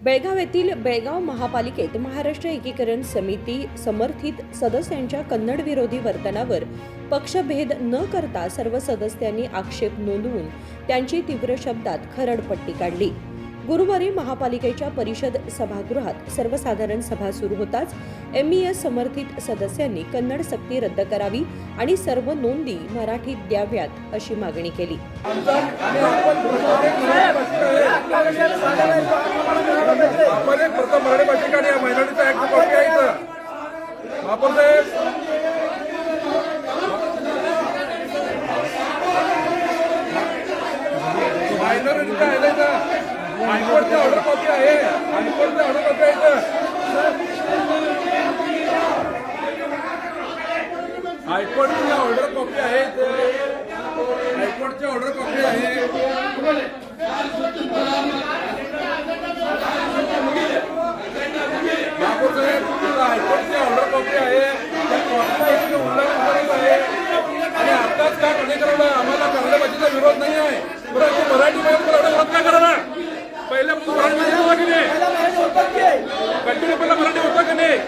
बेळगाव येथील बेळगाव महापालिकेत महाराष्ट्र एकीकरण समिती समर्थित सदस्यांच्या कन्नड विरोधी वर्तनावर पक्षभेद न करता सर्व सदस्यांनी आक्षेप नोंदवून त्यांची तीव्र शब्दात खरडपट्टी काढली. गुरुवारी महापालिकेच्या परिषद सभागृहात सर्वसाधारण सभा सुरू होताच एमईएस समर्थित सदस्यांनी कन्नड सक्ती रद्द करावी आणि सर्व नोंदी मराठीत द्याव्यात अशी मागणी केली आपण एक प्रथम मराठी भाषिक आणि या मायनॉरिटीचा ऍक्ट कॉपी आहे इथं आपण साहेब आहे का हायकोर्टची ऑर्डर कॉपी आहे. हायकोर्टची ऑर्डर कॉपी आहे इथं. हायकोर्टची ऑर्डर कॉपी आहे हायकोर्टची ऑर्डर कॉपी आहे ठाकूर साहेब तुझं हायकोर्टची ऑर्डर कॉपी आहे त्या उल्लंघन आहे आणि आम्हाला कन्नड भाषेचा विरोध नाही आहे परंतु मराठी मध्ये विरोध का करा मराठी मध्ये होता की नाही कंटिन्यू पहिला मराठी होता की नाही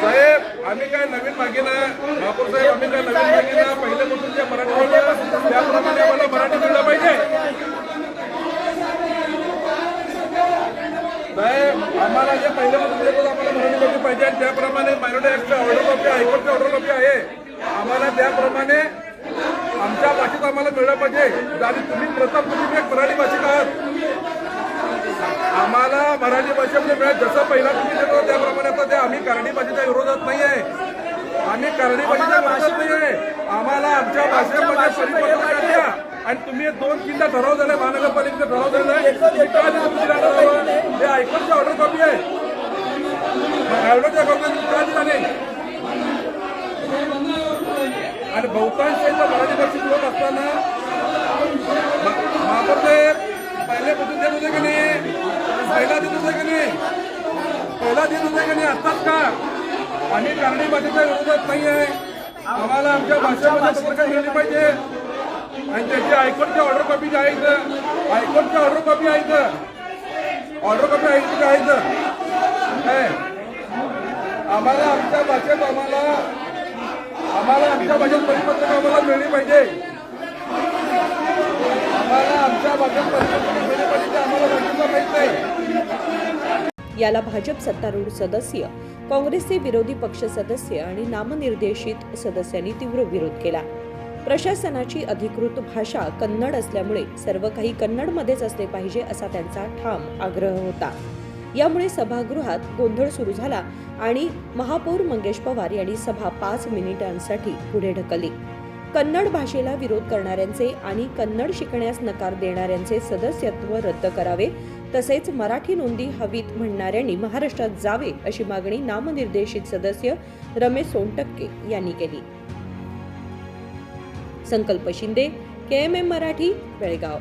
साहेब आम्ही काय नवीन मागेना महापौर साहेब आम्ही काय नवीन मागेना पहिल्यापासून जे मराठी त्याप्रमाणे आम्हाला मराठी मिळलं पाहिजे. साहेब आम्हाला जे पहिल्यापासून जे होतं आम्हाला मराठी कॉपी पाहिजे आणि मायनॉरिटी ऍक्टची ऑर्डर कॉपी हायकोर्टची ऑर्डर कॉपी आहे. आम्हाला त्याप्रमाणे आमच्या भाषेत आम्हाला मिळलं पाहिजे. आणि तुम्ही प्रथम तुम्ही एक मराठी भाषिक आहात. आम्हाला मराठी भाषेमध्ये मिळत. जसं पहिला तुम्ही देत त्याप्रमाणे आता ते आम्ही करणी भाषेच्या विरोधात नाही आहे. आम्ही करणी भाषेच्या विरोधात नाही आहे. आम्हाला आमच्या भाषेमध्ये परिपत्रक द्या आणि तुम्ही दोन तीनदा ठराव झालाय महानगरपालिकेचा ठराव दिला. ठराव? हे हायकोर्टची ऑर्डर कॉपी आहे हायकोर्टच्या कॉपी का दिला नाही आणि बहुतांश इथं मराठी भाषिक लोक असताना महापौर पहिले बघून देत होते की नाही? पहिला देत होते की नाही? पहिला देत होते की नाही? असतात का? आम्ही करणी भाषेच्या विरोधात नाही आहे आम्हाला आमच्या भाषेमध्ये पत्रकार मिळली पाहिजे. आणि त्याची हायकोर्टची ऑर्डर कॉपी जी आहे इथं हायकोर्टची ऑर्डर कॉपी आहे ऑर्डर कॉपी आहे आहे आम्हाला आमच्या भाषेत आम्हाला आम्हाला आमच्या भाषेत परिपत्रक आम्हाला मिळली पाहिजे. आम्हाला आमच्या भाषेत परिपत्रक मिळली पाहिजे आम्हाला भाषेचा माहीत नाही. याला भाजप सत्तारूढ सदस्य काँग्रेसचे विरोधी पक्ष सदस्य आणि नामनिर्देशित सदस्यांनी तीव्र विरोध केला. प्रशासनाची अधिकृत भाषा कन्नड असल्यामुळे सर्व काही कन्नडमध्येच असले पाहिजे असा त्यांचा ठाम आग्रह होता. यामुळे सभागृहात गोंधळ सुरू झाला आणि महापौर मंगेश पवार यांनी सभा पाच मिनिटांसाठी पुढे ढकलली. कन्नड भाषेला विरोध करणाऱ्यांचे आणि कन्नड शिकण्यास नकार देणाऱ्यांचे सदस्यत्व रद्द करावे तसेच मराठी नोंदी हवीत म्हणणाऱ्यांनी महाराष्ट्रात जावे अशी मागणी नामनिर्देशित सदस्य रमेश सोनटक्के यांनी केली. Sankalp Shinde K M M Marathi Belgaum.